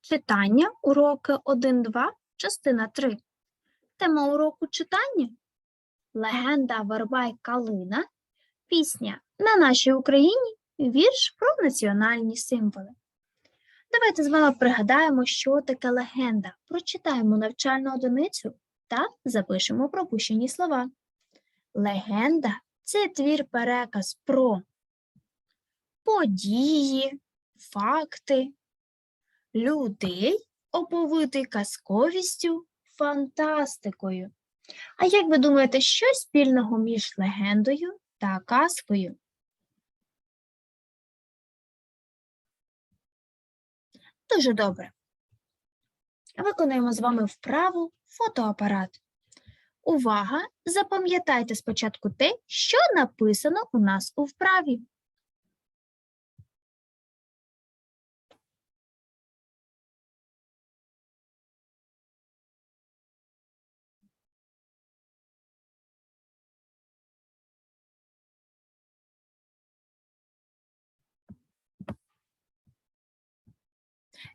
Читання уроки 1-2, частина 3. Тема уроку читання Легенда Верба й Калина, пісня На нашій Україні, вірш про національні символи. Давайте з вами пригадаємо, що таке легенда. Прочитаємо навчальну одиницю та запишемо пропущені слова. Легенда це твір переказ про події, факти, людей, оповитий казковістю, фантастикою. А як ви думаєте, що спільного між легендою та казкою? Дуже добре. Виконуємо з вами вправу фотоапарат. Увага! Запам'ятайте спочатку те, що написано у нас у вправі.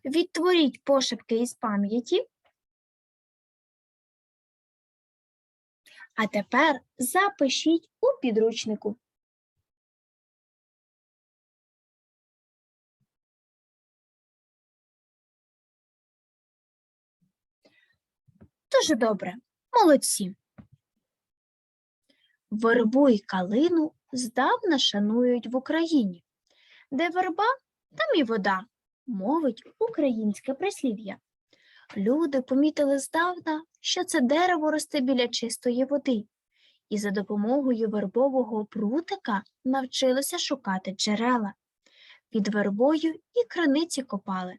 Відтворіть пошепки із пам'яті. А тепер запишіть у підручнику. Дуже добре, молодці. Вербу й калину здавна шанують в Україні. Де верба, там і вода, мовить українське прислів'я. Люди помітили здавна, що це дерево росте біля чистої води, і за допомогою вербового прутика навчилися шукати джерела. Під вербою і криниці копали.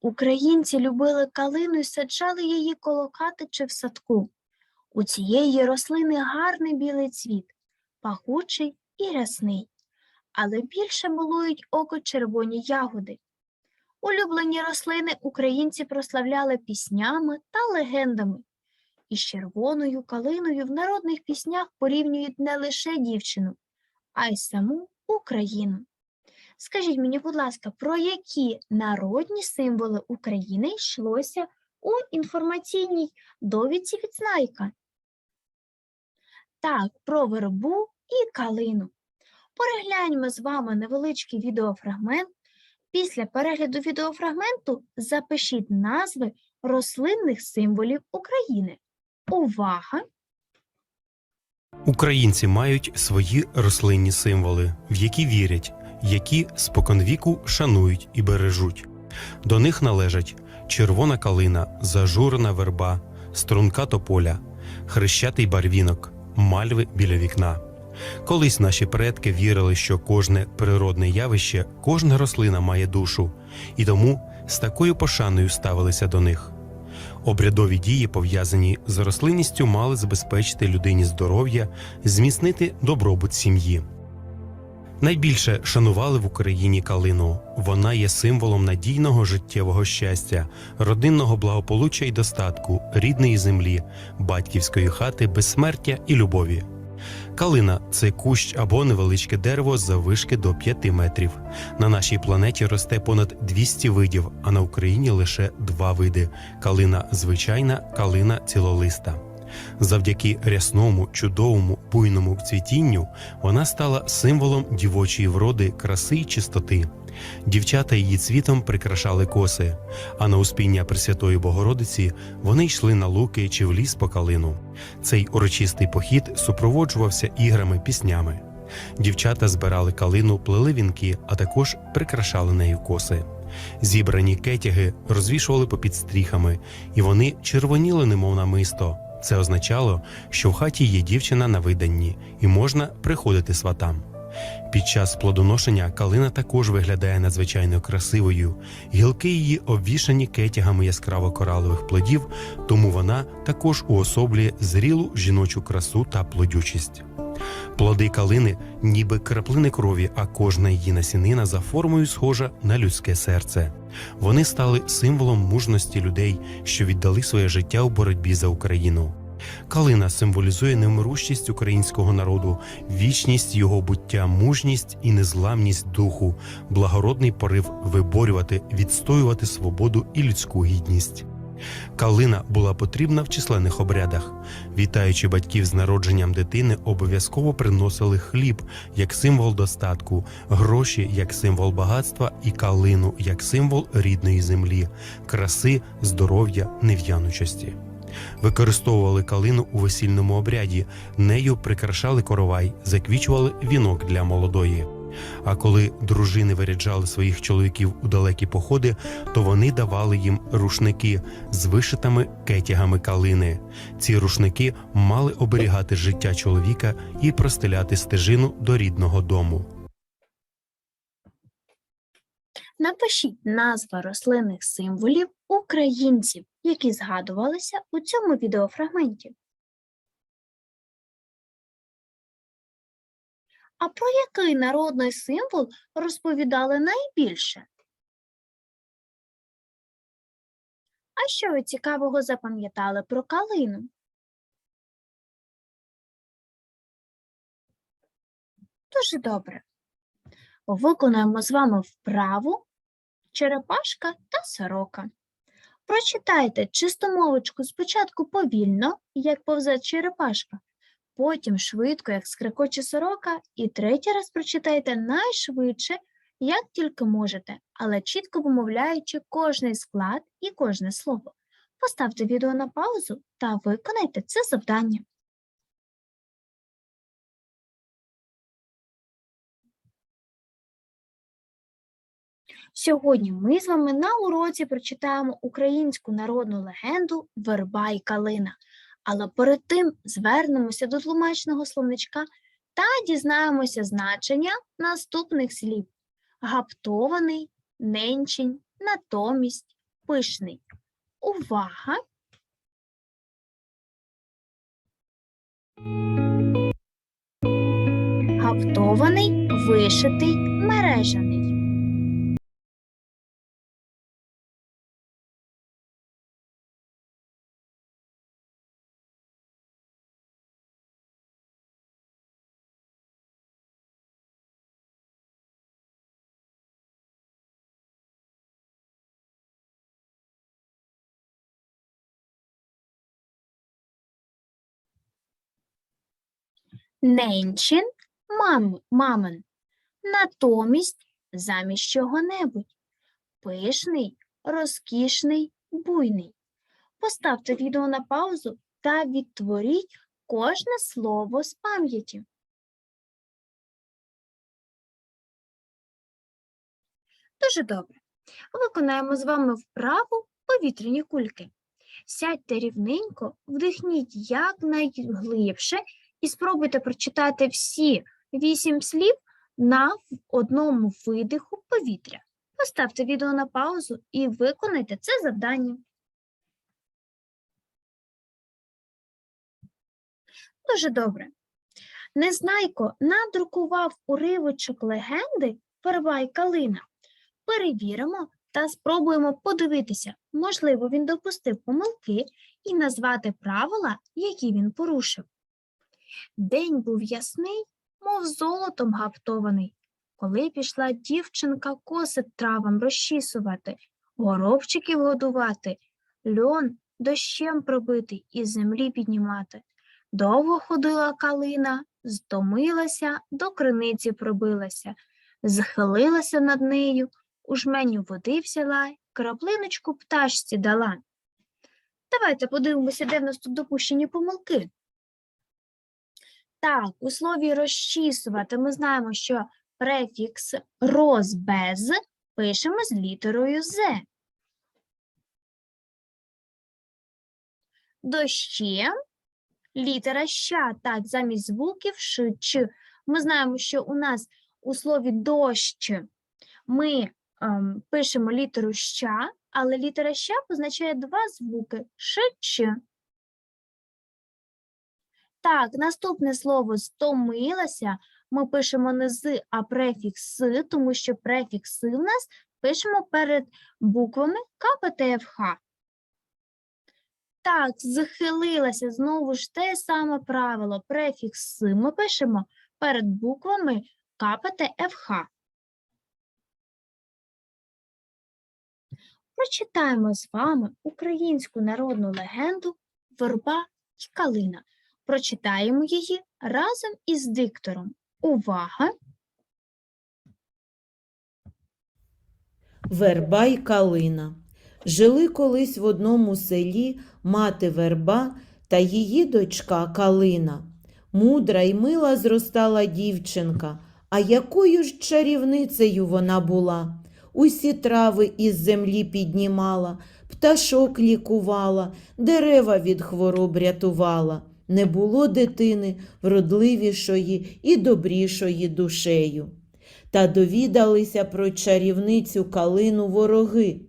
Українці любили калину і саджали її коло хати чи в садку. У цієї рослини гарний білий цвіт, пахучий і рясний, але більше милують око червоні ягоди. Улюблені рослини українці прославляли піснями та легендами. Із червоною калиною в народних піснях порівнюють не лише дівчину, а й саму Україну. Скажіть мені, будь ласка, про які народні символи України йшлося у інформаційній довідці від Знайка? Так, про вербу і калину. Перегляньмо з вами невеличкий відеофрагмент. Після перегляду відеофрагменту запишіть назви рослинних символів України. Увага! Українці мають свої рослинні символи, в які вірять, які споконвіку шанують і бережуть. До них належать червона калина, зажурена верба, струнка тополя, хрещатий барвінок, мальви біля вікна. Колись наші предки вірили, що кожне природне явище, кожна рослина має душу, і тому з такою пошаною ставилися до них. Обрядові дії, пов'язані з рослинністю, мали забезпечити людині здоров'я, зміцнити добробут сім'ї. Найбільше шанували в Україні калину. Вона є символом надійного життєвого щастя, родинного благополуччя і достатку, рідної землі, батьківської хати, безсмертя і любові. Калина це кущ або невеличке дерево заввишки до 5 метрів. На нашій планеті росте понад 200 видів, а на Україні лише два види: калина звичайна, калина цілолиста. Завдяки рясному, чудовому, буйному цвітінню вона стала символом дівочої вроди, краси й чистоти. Дівчата її цвітом прикрашали коси, а на успіння Пресвятої Богородиці вони йшли на луки чи в ліс по калину. Цей урочистий похід супроводжувався іграми, піснями. Дівчата збирали калину, плели вінки, а також прикрашали нею коси. Зібрані кетяги розвішували попід стріхами, і вони червоніли, немов намисто. Це означало, що в хаті є дівчина на виданні і можна приходити сватам. Під час плодоношення калина також виглядає надзвичайно красивою. Гілки її обвішані кетягами яскраво коралових плодів, тому вона також уособлює зрілу жіночу красу та плодючість. Плоди калини ніби краплини крові, а кожна її насінина за формою схожа на людське серце. Вони стали символом мужності людей, що віддали своє життя у боротьбі за Україну. Калина символізує невмирущість українського народу, вічність його буття, мужність і незламність духу, благородний порив виборювати, відстоювати свободу і людську гідність. Калина була потрібна в численних обрядах. Вітаючи батьків з народженням дитини, обов'язково приносили хліб як символ достатку, гроші як символ багатства і калину як символ рідної землі, краси, здоров'я, нев'янучості. Використовували калину у весільному обряді, нею прикрашали коровай, заквічували вінок для молодої. А коли дружини виряджали своїх чоловіків у далекі походи, то вони давали їм рушники з вишитими кетягами калини. Ці рушники мали оберігати життя чоловіка і простеляти стежину до рідного дому. Напишіть назва рослинних символів українців, які згадувалися у цьому відеофрагменті. А про який народний символ розповідали найбільше? А що ви цікавого запам'ятали про калину? Дуже добре. Виконаємо з вами вправу черепашка та сорока. Прочитайте чистомовочку спочатку повільно, як повзе черепашка, потім швидко, як скрикоче сорока, і третій раз прочитайте найшвидше, як тільки можете, але чітко вимовляючи кожний склад і кожне слово. Поставте відео на паузу та виконайте це завдання. Сьогодні ми з вами на уроці прочитаємо українську народну легенду Верба і калина. Але перед тим звернемося до тлумачного словничка та дізнаємося значення наступних слів: гаптований, ненчень, натомість, пишний. Увага! Гаптований, вишитий, мережаний. Ненчин мам, мамин, натомість замість чого-небудь. Пишний, розкішний, буйний. Поставте відео на паузу та відтворіть кожне слово з пам'яті. Дуже добре. Виконаємо з вами вправу повітряні кульки. Сядьте рівненько, вдихніть якнайглибше і спробуйте прочитати всі вісім слів на одному видиху повітря. Поставте відео на паузу і виконайте це завдання. Дуже добре. Незнайко надрукував уривочок легенди Верба й калина. Перевіримо та спробуємо подивитися, можливо, він допустив помилки і назвати правила, які він порушив. День був ясний, мов золотом гаптований, коли пішла дівчинка коси травам розчісувати, горобчиків годувати, льон дощем пробитий і землі піднімати. Довго ходила калина, стомилася, до криниці пробилася, зхилилася над нею, у жменю води взяла, краплиночку пташці дала. Давайте подивимося, де в нас тут допущені помилки. Так, у слові розчісувати ми знаємо, що префікс роз без пишемо з літерою з. Дощем літера ща, так, замість звуків ш, ч. Ми знаємо, що у нас у слові дощ ми ем, пишемо літеру ща, але літера ща позначає два звуки ш, ч. Так, наступне слово стомилася. Ми пишемо не з, а префікс с, тому що префікс «си» в нас пишемо перед буквами К, П. Так, захилилася знову ж те саме правило. Префікс «с» ми пишемо перед буквами КПТ ФХ. Прочитаємо з вами українську народну легенду Верба і калина. Прочитаємо її разом із диктором. Увага! Верба й калина. Жили колись в одному селі мати верба та її дочка Калина. Мудра й мила зростала дівчинка, а якою ж чарівницею вона була. Усі трави із землі піднімала, пташок лікувала, дерева від хвороб рятувала. Не було дитини вродливішої і добрішої душею. Та довідалися про чарівницю калину вороги.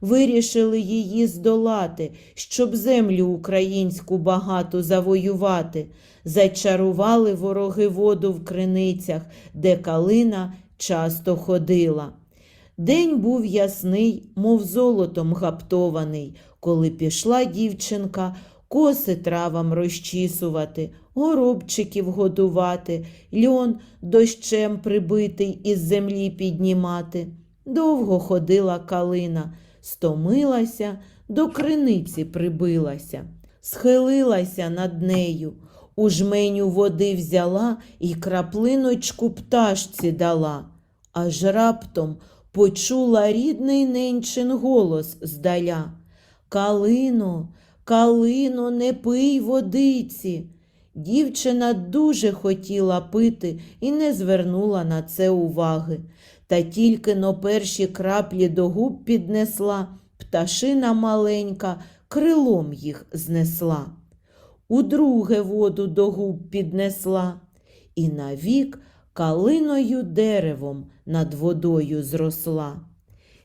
Вирішили її здолати, щоб землю українську багату завоювати. Зачарували вороги воду в криницях, де калина часто ходила. День був ясний, мов золотом гаптований, коли пішла дівчинка коси травам розчісувати, горобчиків годувати, льон дощем прибитий із землі піднімати. Довго ходила калина, стомилася, до криниці прибилася, схилилася над нею, у жменю води взяла і краплиночку пташці дала, аж раптом почула рідний ненчин голос здаля. Калино, калино, не пий водиці. Дівчина дуже хотіла пити і не звернула на це уваги. Та тільки но перші краплі до губ піднесла, пташина маленька крилом їх знесла. Удруге воду до губ піднесла, і навік калиною деревом над водою зросла.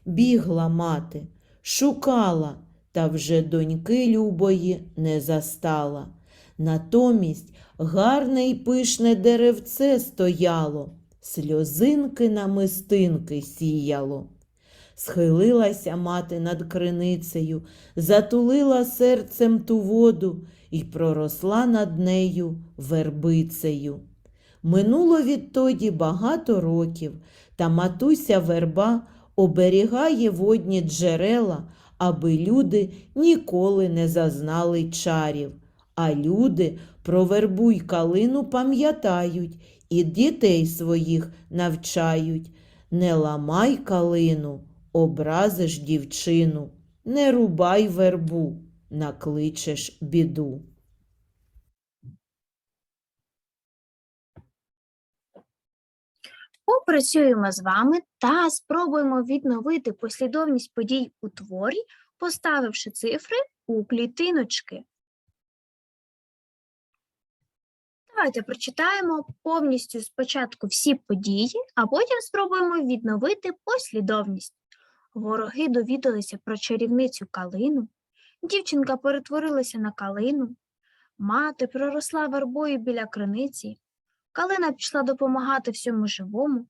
Бігла мати, шукала, та вже доньки любої не застала. Натомість гарне й пишне деревце стояло, сльозинки на мистинки сіяло. Схилилася мати над криницею, затулила серцем ту воду і проросла над нею вербицею. Минуло відтоді багато років, та матуся верба оберігає водні джерела, аби люди ніколи не зазнали чарів. А люди про вербу й калину пам'ятають і дітей своїх навчають. Не ламай калину, образиш дівчину, не рубай вербу, накличеш біду. Попрацюємо з вами та спробуємо відновити послідовність подій у творі, поставивши цифри у клітиночки. Давайте прочитаємо повністю спочатку всі події, а потім спробуємо відновити послідовність. Вороги довідалися про чарівницю калину, дівчинка перетворилася на калину, мати проросла вербою біля криниці, Калина пішла допомагати всьому живому,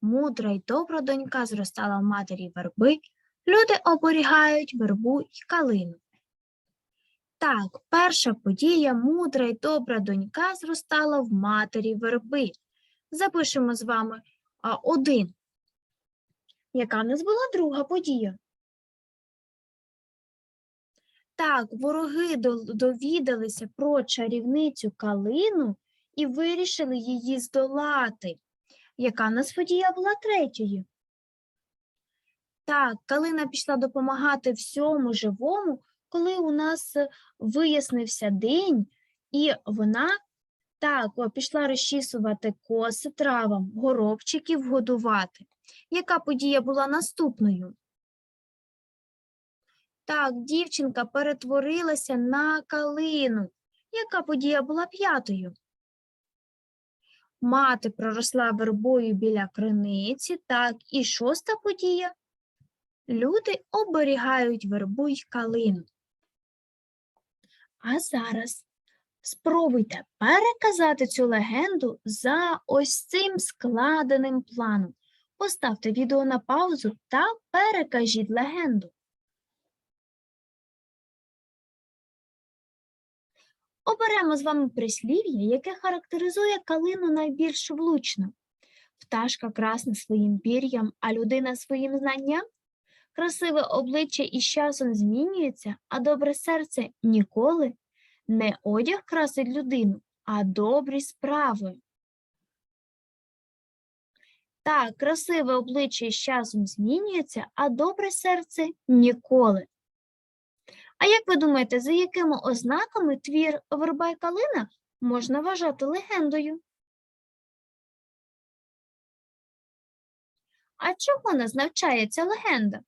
мудра й добра донька зростала в матері верби, люди оберігають вербу й калину. Так, перша подія мудра й добра донька зростала в матері верби. Запишемо з вами а, один. Яка в нас була друга подія? Так, вороги довідалися про чарівницю калину і вирішили її здолати. Яка в нас подія була третьою? Так, Калина пішла допомагати всьому живому, коли у нас вияснився день, і вона так пішла розчісувати коси травам, горобчиків годувати. Яка подія була наступною? Так, дівчинка перетворилася на калину. Яка подія була п'ятою? Мати проросла вербою біля криниці, так, і шоста подія. Люди оберігають вербу й калину. А зараз спробуйте переказати цю легенду за ось цим складеним планом. Поставте відео на паузу та перекажіть легенду. Оберемо з вами прислів'я, яке характеризує калину найбільш влучно. Пташка красна своїм пір'ям, а людина своїм знанням. Красиве обличчя із часом змінюється, а добре серце ніколи. Не одяг красить людину, а добрі справи. Так, красиве обличчя із часом змінюється, а добре серце ніколи. А як ви думаєте, за якими ознаками твір Верба й калина можна вважати легендою? А чого нас ця легенда?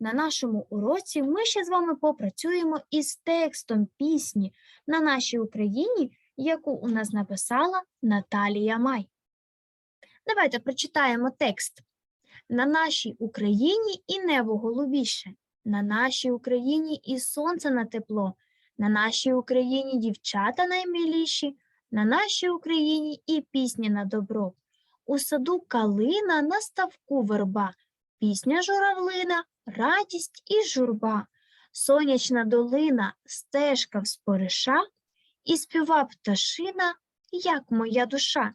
На нашому уроці ми ще з вами попрацюємо із текстом пісні на нашій Україні, яку у нас написала Наталія Май. Давайте прочитаємо текст. На нашій Україні і небо голубіше, на нашій Україні і сонце на тепло, на нашій Україні дівчата наймиліші, на нашій Україні і пісні на добро. У саду калина на ставку верба, пісня журавлина, радість і журба, сонячна долина, стежка в спориша, і співа пташина, як моя душа,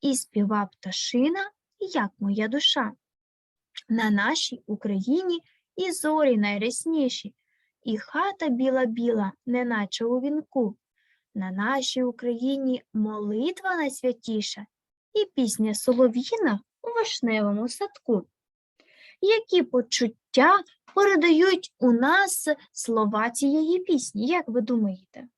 і співа пташина, як моя душа. На нашій Україні і зорі найрясніші, і хата біла-біла, неначе у вінку. На нашій Україні молитва найсвятіша, і пісня солов'їна у вишневому садку. Які почуття передають у нас слова цієї пісні, як ви думаєте?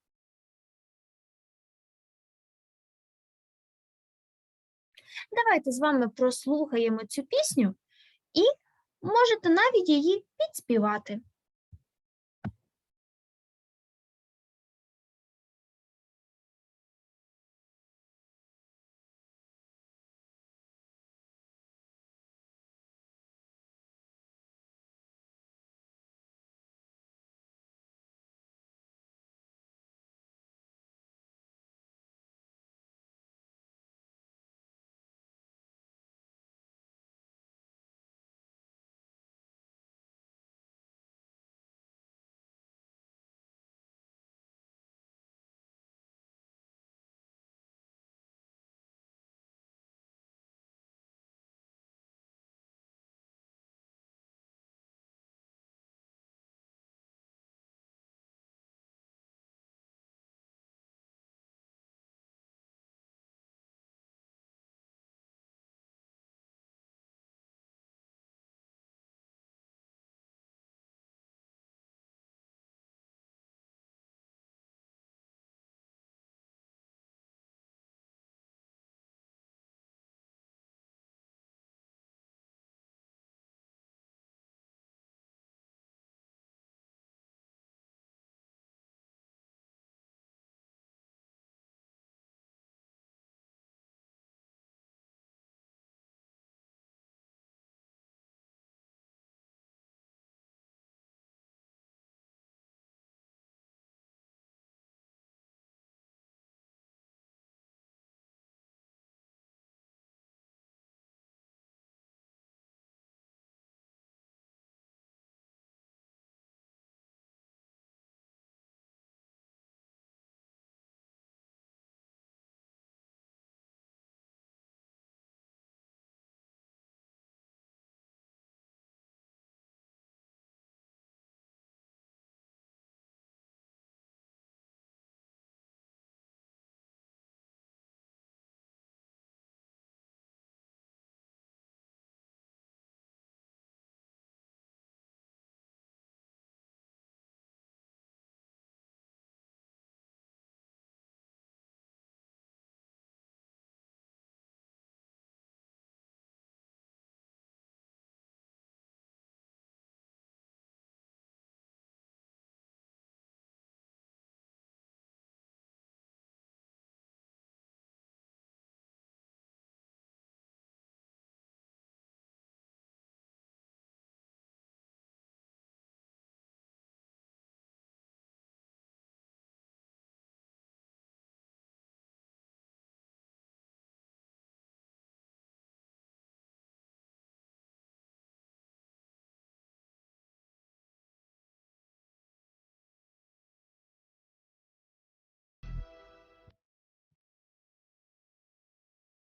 Давайте з вами прослухаємо цю пісню і можете навіть її підспівати.